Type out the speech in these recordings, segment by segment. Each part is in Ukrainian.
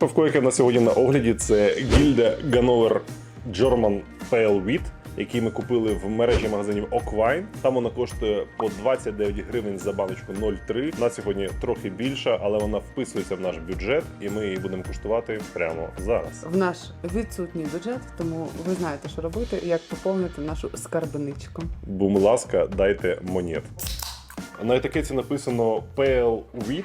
Пивко, яке в нас сьогодні на огляді, це Гільде Ганновер German Pale Wheat, який ми купили в мережі магазинів Оквайн. Там вона коштує по 29 гривень за баночку 0,3. На сьогодні трохи більша, але вона вписується в наш бюджет, і ми її будемо куштувати прямо зараз. В наш відсутній бюджет, тому ви знаєте, що робити, як поповнити нашу скарбничку. Будь ласка, дайте монет. На етикетці написано Pale Wheat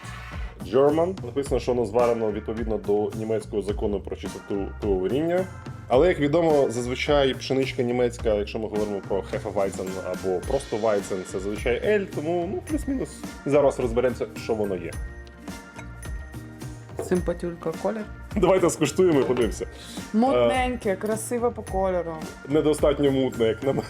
German. Написано, що воно зварено відповідно до німецького закону про чистоту пивоваріння. Але як відомо, зазвичай пшеничка німецька, якщо ми говоримо про Hefeweizen або просто Weizen, це зазвичай ель, тому ну плюс-мінус. Зараз розберемося, що воно є. Симпатюлька колір. Давайте скуштуємо і подивимося. Мутненьке, красиве по кольору. Недостатньо мутно, як на мене.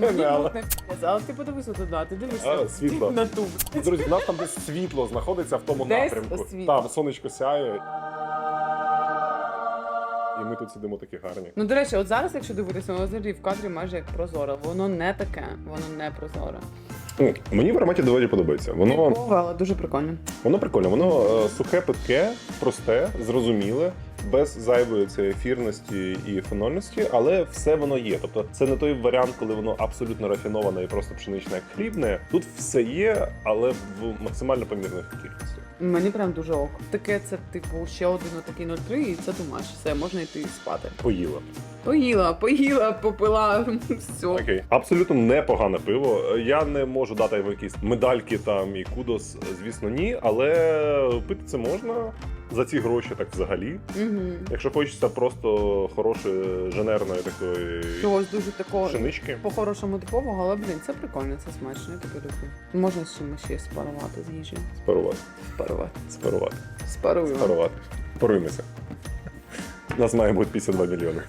Мені але- мутне пі***ць, але ти подивися туди, ти дивишся А, світло. на ту. Друзі, у нас там десь світло знаходиться в тому Десь напрямку. світло. Там сонечко сяє. І ми тут сидимо такі гарні. Ну, до речі, от зараз, якщо дивитися, воно взагалі в кадрі майже як прозоре. Воно не таке, воно не прозоре. Ну, мені в ароматі доволі подобається. Воно, Типове, але дуже прикольно. воно прикольне, воно е, сухе, питке, просте, зрозуміле, без зайвої цієї ефірності і фенольності, але все воно є. Тобто це не той варіант, коли воно абсолютно рафіноване і просто пшеничне як хлібне. Тут все є, але в максимально помірних кількостях. Мені прям дуже ок. Таке це, типу, ще один отакий 0,3 і це думаєш, все, можна йти спати. Поїла. Поїла, поїла, попила, все. Окей, абсолютно непогане пиво. Я не можу дати йому якісь медальки там і кудос, звісно, ні, але пити це можна за ці гроші, так взагалі. Угу. Якщо хочеться просто хорошої женерної такої Чогось дуже такого пшенички. по-хорошому типового, але блін, це прикольно, це смачно, я таке люблю. Можна з чимось ще спарувати з їжі. Спарувати, Спарувати. спарувати, Спаруємо. спарувати. Поруємося. Нас має бути 52 мільйони.